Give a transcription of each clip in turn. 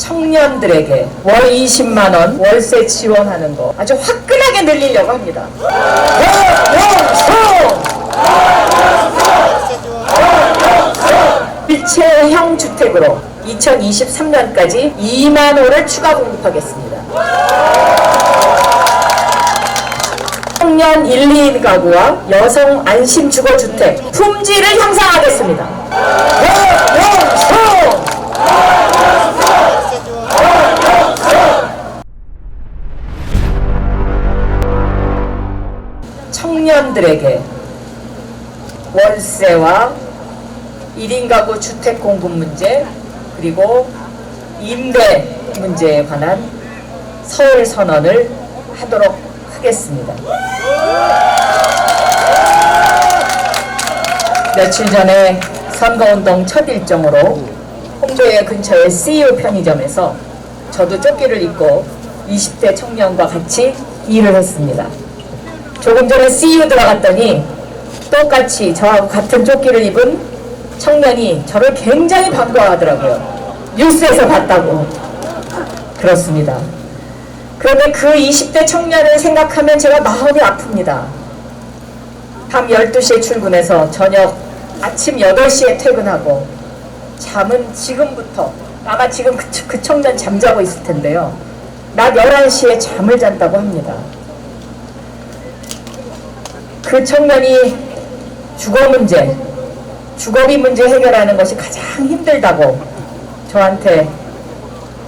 청년들에게 월 20만 원 월세 지원하는 거 아주 화끈하게 늘리려고 합니다. 일체형 주택으로 2023년까지 2만 호를 추가 공급하겠습니다. 청년 1, 2인 가구와 여성 안심 주거 주택 품질을 향상하겠습니다. 청년들에게 월세와 1인 가구 주택 공급 문제 그리고 임대 문제에 관한 서울 선언을 하도록 하겠습니다. 며칠 전에 선거운동 첫 일정으로 홍도역 근처의 CU 편의점에서 저도 조끼를 입고 20대 청년과 같이 일을 했습니다. 조금 전에 CU 들어갔더니 똑같이 저하고 같은 조끼를 입은 청년이 저를 굉장히 반가워하더라고요. 뉴스에서 봤다고. 그렇습니다. 그런데 그 20대 청년을 생각하면 제가 마음이 아픕니다. 밤 12시에 출근해서 저녁 아침 8시에 퇴근하고 잠은 지금부터 아마 지금 그, 그 청년 잠자고 있을 텐데요. 낮 11시에 잠을 잔다고 합니다. 그 청년이 주거 문제, 주거비 문제 해결하는 것이 가장 힘들다고 저한테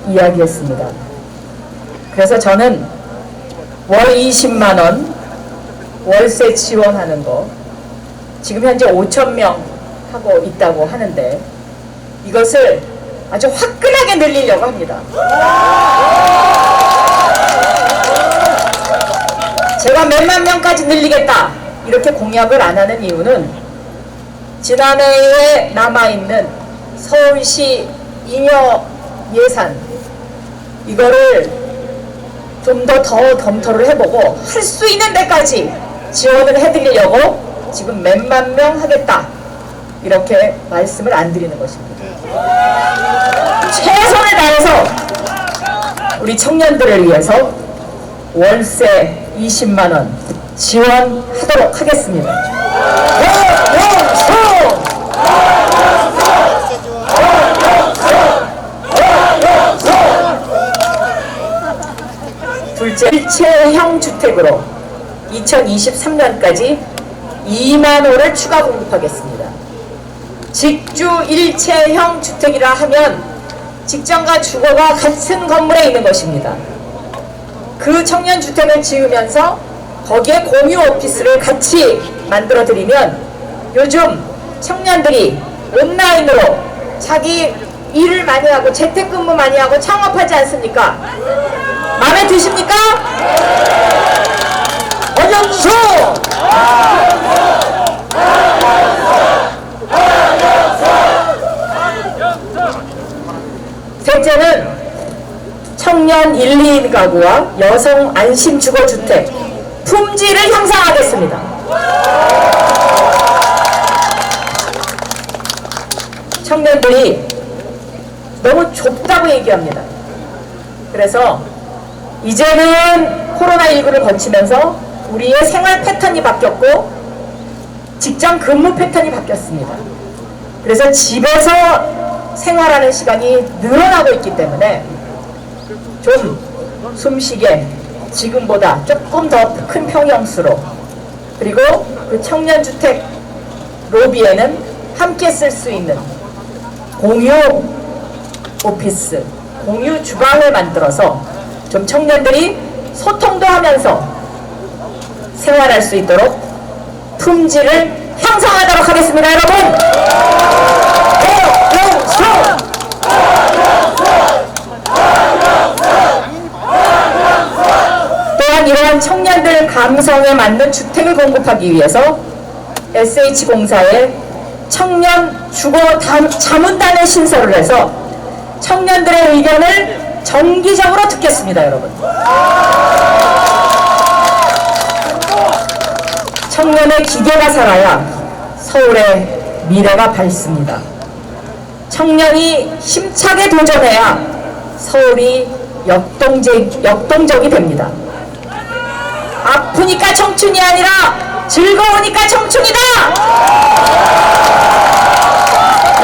이야기했습니다. 그래서 저는 월 20만 원 월세 지원하는 거 지금 현재 5천 명 하고 있다고 하는데 이것을 아주 화끈하게 늘리려고 합니다. 제가 몇만 명까지 늘리겠다 이렇게 공약을 안 하는 이유는 지난해에 남아있는 서울시 잉여 예산 이거를 좀 더 더 검토를 해보고 할 수 있는 데까지 지원을 해드리려고 지금 몇만 명 하겠다 이렇게 말씀을 안 드리는 것입니다. 최선을 다해서 우리 청년들을 위해서 월세 20만 원 지원하도록 하겠습니다. 둘째 일체형 주택으로 2023년까지 2만 호를 추가 공급하겠습니다. 직주 일체형 주택이라 하면 직장과 주거가 같은 건물에 있는 것입니다. 그 청년 주택을 지으면서 거기에 공유 오피스를 같이 만들어 드리면 요즘 청년들이 온라인으로 자기 일을 많이 하고 재택근무 많이 하고 창업하지 않습니까? 마음에 드십니까? 어연수! 셋째는 청년 1, 2인 가구와 여성 안심 주거 주택 품질을 향상하겠습니다. 청년들이 너무 좁다고 얘기합니다. 그래서 이제는 코로나19를 거치면서 우리의 생활 패턴이 바뀌었고 직장 근무 패턴이 바뀌었습니다. 그래서 집에서 생활하는 시간이 늘어나고 있기 때문에 좀 숨쉬게 지금보다 조금 더 큰 평형수로 그리고 그 청년주택 로비에는 함께 쓸 수 있는 공유 오피스, 공유 주방을 만들어서 좀 청년들이 소통도 하면서 생활할 수 있도록 품질을 향상하도록 하겠습니다, 여러분. 오영수! 또한 이러한 청년들 감성에 맞는 주택을 공급하기 위해서 SH공사에 청년 주거 담- 자문단을 신설을 해서 청년들의 의견을 정기적으로 듣겠습니다, 여러분. 청년의 기계가 살아야 서울의 미래가 밝습니다. 청년이 힘차게 도전해야 서울이 역동적, 역동적이 됩니다. 아프니까 청춘이 아니라 즐거우니까 청춘이다!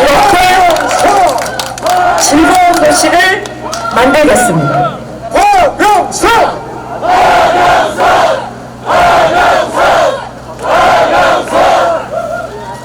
이렇게 즐거운 도시를 만들겠습니다.